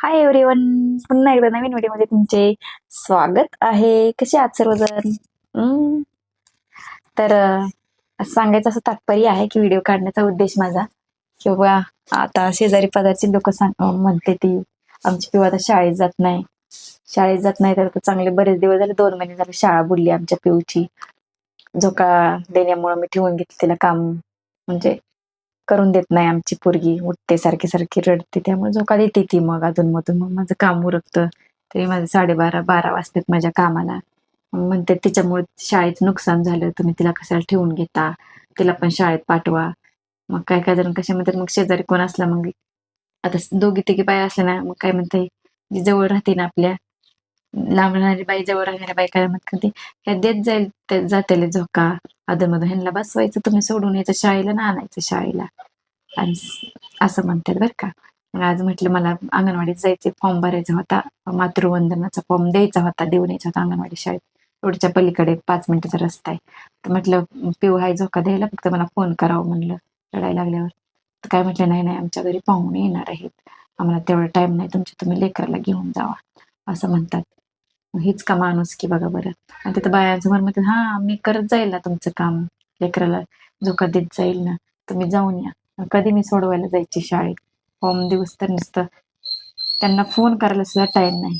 Hi everyone पुन्हा एकदा नवीन व्हिडिओमध्ये तुमचे स्वागत आहे. कसे आहात सर्वजण? हम्म. तर सांगायचं असं तात्पर्य आहे की व्हिडिओ काढण्याचा उद्देश माझा. किंवा आता शेजारी पदार्थी लोक सांग म्हणते ती आमची पिऊ आता शाळेत जात नाही. शाळेत जात नाही तर चांगले बरेच दिवस झाले दोन महिने झाले शाळा बुडली आमच्या पिऊची. झोका देण्यामुळे मी ठेवून घेतले तिला काम म्हणजे करून देत नाही आमची पोरगी. उठते सारखी सारखी रडते. त्यामुळे झोका देते ती मग अधून मधून मग माझं काम उरकतं. तरी माझं साडेबारा बारा वाजतात माझ्या कामाला. मग म्हणते तिच्यामुळे शाळेत नुकसान झालं. तुम्ही तिला कशाला ठेवून घेता? तिला पण शाळेत पाठवा. मग काय काय जण कशा म्हणतात मग शेजारी कोण असला मग आता दोघी तिघी बाया असल्या ना मग काय म्हणते जी जवळ राहते ना आपल्या. लांब राहणारी बाई जवळ राहणारी बाई काय म्हणत करते ह्या देत जाईल जातेले झोका. अधमधून ह्यांना बसवायचं तुम्ही सोडून यायचं शाळेला ना आणायचं शाळेला. आणि असं म्हणतात बरं का. मग आज म्हटलं मला अंगणवाडीत जायचे फॉर्म भरायचा होता. मातृवंदनाचा फॉर्म द्यायचा होता देऊन यायचा होता अंगणवाडी शाळेत. रोडच्या पलीकडे पाच मिनिटाचा रस्ता आहे. तर म्हटलं पिऊ हाय झोका द्यायला फक्त मला फोन करावं म्हणलं रडायला लागल्यावर. तर काय म्हटलं नाही नाही आमच्या घरी पाहुणे येणार आहेत. आम्हाला तेवढा टाइम नाही तुमच्या तुम्ही लेकराला घेऊन जावा. असं म्हणतात. हीच का माणूस की बघा बरं. आणि तिथं बायांसमोर म्हणतात हा मी करत जाईल ना तुमचं काम लेकराला. धोका देत जाईल ना तुम्ही जाऊन या. कधी मी सोडवायला जायची शाळेत? फॉर्म दिवस तर नुसतं त्यांना फोन करायला सुद्धा टाइम नाही.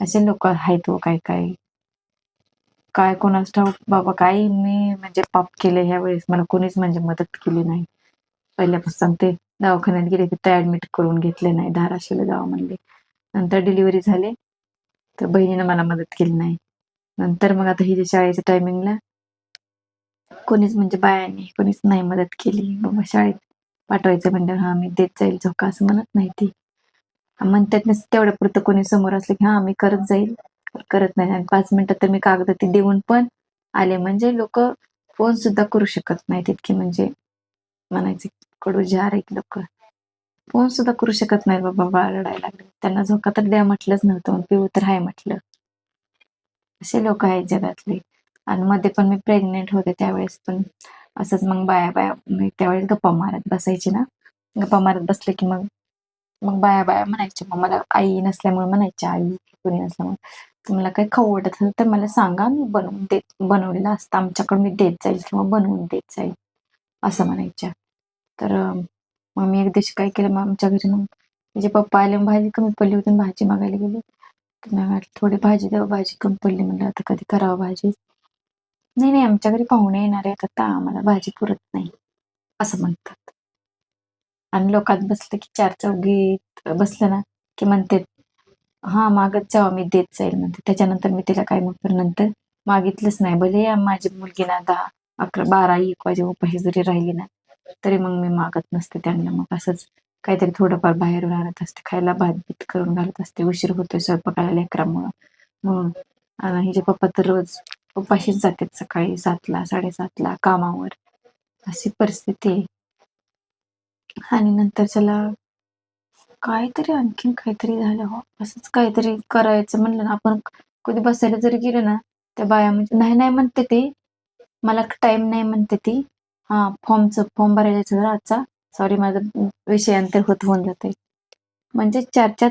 असे लोक आहेत हो काय काय. काय कोणास ठाऊक बाबा काही मी म्हणजे पाप केले ह्या वेळेस. मला कोणीच म्हणजे मदत केली नाही. पहिल्यापासून ते दवाखान्यात गेले तिथे ऍडमिट करून घेतले नाही. धाराशिवला जावं म्हणले. नंतर डिलिव्हरी झाले. तर बहिणीनं मला मदत केली नाही. नंतर मग आता हिच्या शाळेच्या टायमिंगला कोणीच म्हणजे बायांनी कोणीच नाही मदत केली. बाबा शाळेत पाठवायचं म्हणजे हा मी देत जाईल झोका असं म्हणत नाही ती. म्हणतात तेवढ्या पुरतं कोणी समोर असलं की हा मी करत जाईल. करत नाही. आणि पाच मिनिटात तर मी कागद ती देऊन पण आले. म्हणजे लोक फोन सुद्धा करू शकत नाहीत इतकी म्हणजे म्हणायचे कडू जार एक लोक. फोन सुद्धा करू शकत नाही बाबा बाळ रडायला लागले त्यांना झोका तर द्या म्हटलंच नव्हतं मग पिऊ तर आहे म्हटलं. असे लोक आहेत जगातले. आणि मध्ये पण मी प्रेग्नेंट होते त्यावेळेस पण. असंच मग बाया बाया मी त्यावेळेस गप्पा मारत बसायची ना. गप्पा मारत बसले की मग मग बाया बाया म्हणायच्या मग मला आई नसल्यामुळे म्हणायच्या आई कोणी नसल्यामुळे. तुम्हाला काही खाऊ वाटत असेल तर मला सांगा मी बनवून देत बनवलेलं असतं आमच्याकडे मी देत जाईल किंवा बनवून देत जाईल. असं म्हणायच्या. तर मग मी एक दिवशी काय केलं मग आमच्या घरी मग माझे पप्पा आले मग भाजी कमी पडली होती भाजी मागायला गेली. तर थोडी भाजी द्यावं भाजी कमी पडली म्हणलं आता कधी करावं भाजी? नाही नाही आमच्या घरी पाहुणे येणार आहेत आता आम्हाला भाजी पुरत नाही असं म्हणतात. आणि लोकात बसलं की चार चौघीत बसलं ना की म्हणते हा मागत जावा मी देत जाईल म्हणते. त्याच्यानंतर मी तिला काय मग नंतर मागितलंच नाही भले माझी मुलगी ना दहा अकरा बारा एक वाजे उपाशी जरी राहिली ना तरी मग मी मागत नसते त्यांना. मग असंच काहीतरी थोडंफार बाहेरून आणत असते. खायला भात बीत करून घालत असते. उशीर होतोय स्वयंपाकाला लेकरामुळं. म्हणून आणि हिचे पप्पा तर रोज उपाशीच जातात सकाळी सातला साडेसातला कामावर. अशी परिस्थिती आहे. आणि नंतर त्याला काहीतरी आणखीन काहीतरी झालं हो. असंच काहीतरी करायचं म्हणलं ना. आपण कधी बसायला जरी गेलो ना त्या बाया म्हणजे नाही नाही म्हणते ती. मला टाइम नाही म्हणते ती. हा फॉर्मचं फॉर्म भरायला जायचं जरा आजचा. सॉरी माझं विषयांतर होत होऊन जाते म्हणजे चार चार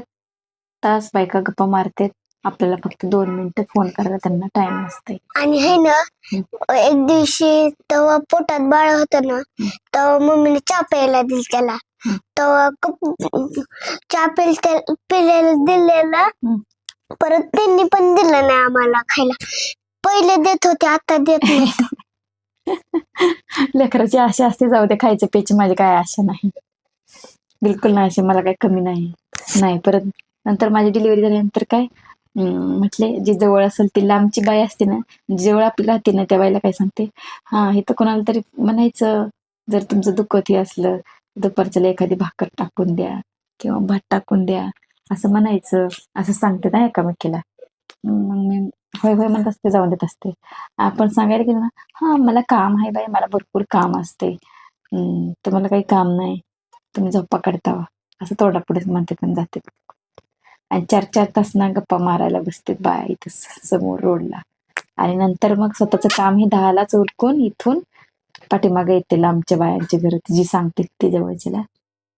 तास बायका गप्पा मारतात. आपल्याला फक्त दोन मिनिटं फोन करायला त्यांना टाइम नसते आणि है ना एक दिवशी तेव्हा पोटात बाळ होत ना तेव्हा मम्मीने चहा प्यायला दिली त्याला. तेव्हा कप- चहा दिलेला. परत त्यांनी पण दिलं नाही आम्हाला खायला. पहिले देत होते आता देत नाही लेकराची आशा असते जाऊ दे खायचं प्यायची माझी काय आशा नाही. बिलकुल नाही अशी मला काही कमी नाही. नाही परत नंतर माझी डिलिव्हरी झाल्यानंतर काय म्हटले जी जवळ असेल ती लांबची बाई असते ना जवळ आपली राहते ना त्या बाईला काय सांगते हा हे तर कोणाला तरी म्हणायचं जर तुमचं दुखत हे असलं दुपारच्याला एखादी भाकर टाकून द्या किंवा भात टाकून द्या असं म्हणायचं असं सांगते ना एकामेकीला. मग मी होय होय म्हणत असते जाऊन देत असते. आपण सांगायला गेलो ना हा मला काम आहे बाई मला भरपूर काम असते. हम्म, तुम्हाला काही काम नाही. तुम्ही झोपा काढता असं तोडा पुढे म्हणते पण जाते. आणि चार चार तास ना गप्पा मारायला बसते बाया इथं स- समोर रोडला. आणि नंतर मग स्वतःचं काम हे दहालाच उरकून इथून पाठीमागे येते लांबच्या बायांची घर. जी सांगते ती जवळचीला.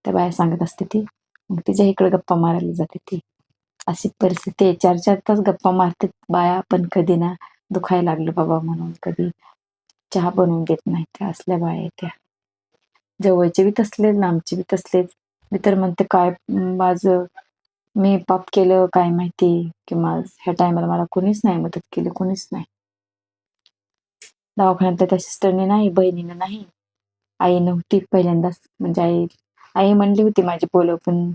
त्या बाया सांगत असते ती. मग तिच्या इकडे गप्पा मारायला जाते ती. अशी परिस्थिती आहे. चार चार तास गप्पा मारतात बाया पण कधी ना दुखायला लागलं बाबा म्हणून. कधी चहा बनवून देत नाही त्या असल्या बाया आहेत त्या. जवळचे बी तसलेच लांबचे बी तसलेच मी तर म्हणते काय माझं मी पाप केलं काय माहिती? किंवा ह्या टायमाला मला कोणीच नाही मदत केली कोणीच नाही. दवाखान्यात तर त्या सिस्टरने नाही बहिणीनं नाही. आई नव्हती पहिल्यांदाच. म्हणजे आई आई म्हणली होती माझी बोलव पण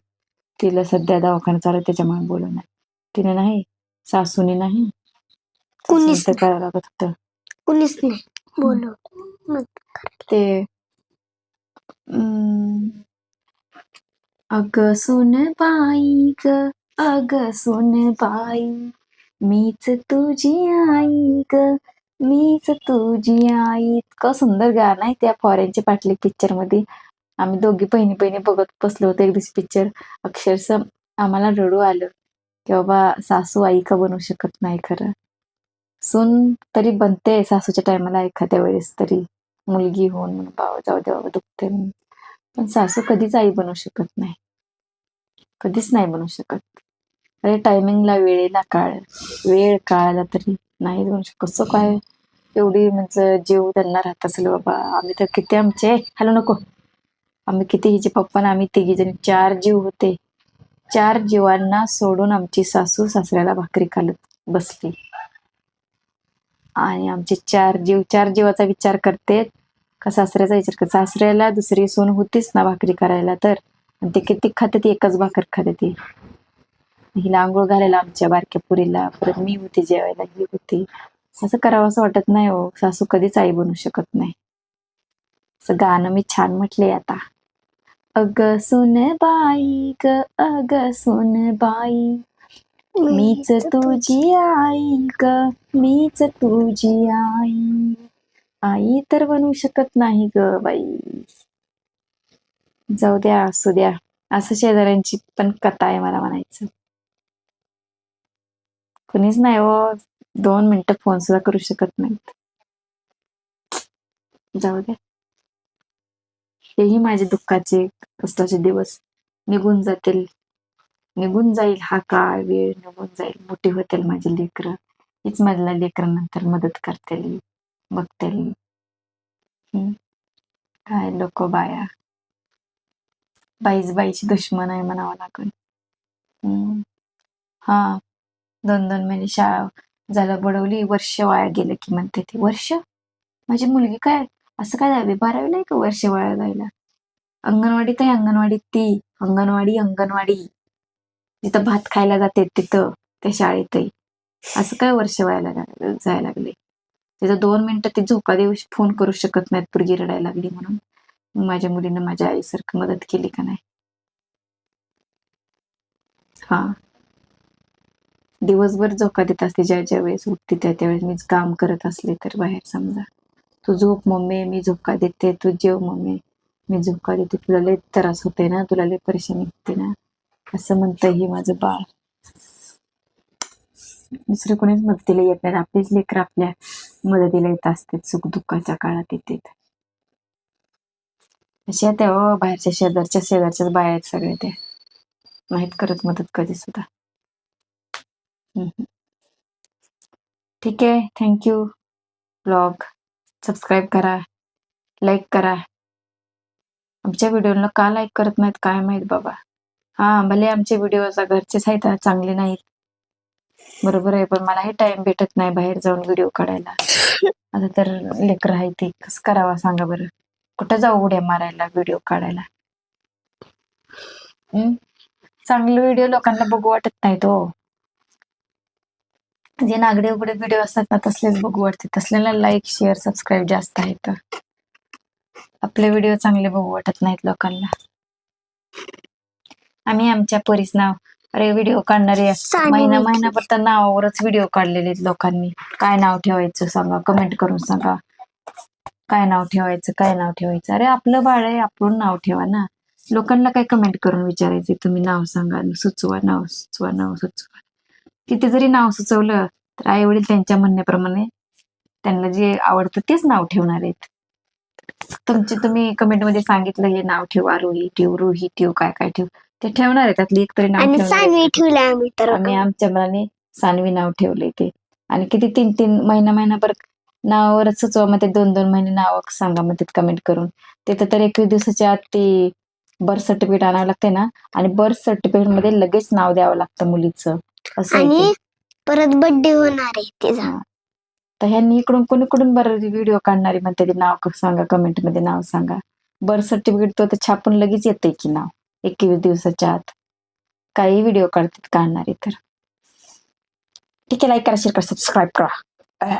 तिला सध्या दवाखाना चालू त्याच्यामुळे बोलव नाही. तिने नाही सासूने नाही. कुणीच सासूने तर करावं लागत होतं. कुणीच नाही. ते अं, अग सुन बाई ग अग सुन बाई मीच तुझी आई ग मीच तुझी आई. इतकं सुंदर गाणं आहे त्या फॉरेनचे पाटले पिक्चरमध्ये. आम्ही दोघी बहिणी बहिणी बघत बसलो होतो एक दिवशी पिक्चर अक्षरशः आम्हाला रडू आलं की बाबा सासू आई का बनवू शकत नाही खरं? सून तरी बनते सासूच्या टायमाला एखाद्या वेळेस तरी. मुलगी होऊन म्हणून बाबा जाऊ दे बाबा दुखते पण सासू कधीच आई बनवू शकत नाही. कधीच नाही बनवू शकत. अरे टायमिंगला वेळेला काळ. वेळ काळाला तरी नाही बनवू शकत. कसं काय? एवढी म्हणजे जीव त्यांना राहत असेल बाबा. आम्ही तर किती आमचे? हॅलो नको. आम्ही किती हिचे पप्पा आम्ही तिघी जणी चार जीव होते. चार जीवांना सोडून आमची सासू सासऱ्याला भाकरी खालत बसली. आणि आमचे चार जीव चार जीवाचा विचार करते का सासऱ्याचा विचार करते सासऱ्याला दुसरी सून होतीच ना भाकरी करायला तर. आणि ते किती खाते ती एकच भाकर खाते ती. हिला आंघोळ घालायला आमच्या बारक्या पुरीला परत मी होती जेवायला ही होती. असं करावं असं वाटत नाही हो. सासू कधीच आई बनू शकत नाही. असं गाणं मी छान म्हटले आता. अग सुन बाई ग अग सुन बाई. मीच तुझी आई ग मीच तुझी आई. आई तर बनवू शकत नाही ग बाई. जाऊ द्या असू द्या. असं शेजाऱ्यांची पण कथा आहे मला म्हणायचं. कुणीच नाही हो दोन मिनिटं फोन सुद्धा करू शकत नाहीत. जाऊ द्या. हेही माझे दुःखाचे कष्टाचे दिवस निघून जातील. निघून जाईल हा काळ वेळ निघून जाईल. मोठी होतील माझी लेकरं. हीच माझ्या लेकरांनंतर मदत करतील बघतील. हम्म. काय लोक बाया. बाईच बाईची दुश्मन आहे म्हणावं लागेल. हम्म. हा. दोन दोन महिने शाळा झालं बुडवली. वर्ष वाया गेलं की म्हणते ती. वर्ष? माझी मुलगी काय असं काय झालं बारावीला नाही का वर्ष वाया जायला अंगणवाडीत आहे अंगणवाडीत ती अंगणवाडी अंगणवाडी. जिथं भात खायला जाते तिथं त्या शाळेतही. असं काय वर्ष व्हायला जायला लागले. तिथं दोन मिनिटं ती झोका देऊ फोन करू शकत नाहीत पुरगी रडायला लागली म्हणून. माझ्या मुलीनं माझ्या आईसारखं मदत केली का नाही? हा. दिवसभर झोका देत असते ज्या ज्या वेळेस उठते त्या त्यावेळेस मीच काम करत असले तर बाहेर समजा. तू झोप मम्मी मी झोका देते? तू जेव मम्मी मी झोका देते? तुला लय त्रास होते ना तुला लय परेशानी होते ना. असं म्हणतं हे माझं बाळ. दुसरे कोणीच मदतीला येत नाही. आपलीच लेकर आपल्या मदतीला येत असते सुख दुःखाच्या काळात येते अशा त्या हो, बाहेरच्या शेजारच्या शेजारच्याच बाया आहेत सगळे ते नाहीत करत मदत कधी सुद्धा. ठीक आहे. थँक्यू ब्लॉग सबस्क्राईब करा लाईक करा. आमच्या व्हिडिओला का लाईक करत नाहीत काय माहीत बाबा. हा भले आमचे व्हिडिओ घरचेच आहेत चांगले नाहीत. बरोबर आहे पण मलाही टाइम भेटत नाही बाहेर जाऊन व्हिडिओ काढायला. आता तर लेकर आहे ती कसं करावा सांगा बरं. कुठं जाऊ उड्या मारायला व्हिडिओ काढायला? चांगले व्हिडिओ लोकांना बघू वाटत नाही तो हो. जे नागडे उघडे व्हिडिओ असतात ना तसलेच बघू वाटते. तसल्याला लाईक शेअर सबस्क्राईब जास्त आहेत आपले व्हिडिओ चांगले बघू वाटत नाहीत लोकांना. आम्ही आमच्या परीस नाव अरे व्हिडिओ काढणारे महिना की. महिनाभर तर नावावरच व्हिडिओ काढलेले आहेत लोकांनी. काय नाव ठेवायचं सांगा कमेंट करून सांगा. काय नाव ठेवायचं काय नाव ठेवायचं? अरे आपलं बाळ आहे आपण नाव ठेवा ना. लोकांना काय कमेंट करून विचारायचे तुम्ही नाव सांगा सुचवा नाव सुचवा नाव सुचवा. तिथे जरी नाव सुचवलं तर आई वडील त्यांच्या म्हणण्याप्रमाणे त्यांना जे आवडतं तेच नाव ठेवणार आहेत. तुमचे तुम्ही कमेंटमध्ये सांगितलं हे नाव ठेव आरोही ठेव रुही ठेव काय काय ठेव ते ठेवणार आहे त्यातली एक तरी नाव आणि. सानवी ठेवलाय आम्ही तर आणि आमच्या मुलाने सानवी नाव ठेवले ते. आणि किती तीन तीन महिना महिनाभर नावावरच सुचवा मग ते दोन दोन महिने नाव सांगा मग तिथे कमेंट करून. तिथं तर एकवीस दिवसाच्या आत ते बर्थ सर्टिफिकेट आणावं लागते ना? आणि बर्थ सर्टिफिकेटमध्ये लगेच नाव द्यावं लागतं मुलीचं. असं आहे ते. आणि परत बर्थडे होणार आहे तिचा. तर ह्यांनी इकडून कोणी कुठून बरं व्हिडिओ काढणारी म्हणते ते नाव क- सांगा कमेंटमध्ये नाव सांगा. बर्थ सर्टिफिकेट तो तर छापून लगेच येते की नाव. एकवीस दिवसाच्या आत. काही व्हिडिओ काढतात काढणारे तर. ठीक आहे लाईक करा शेअर करा सबस्क्राईब करा.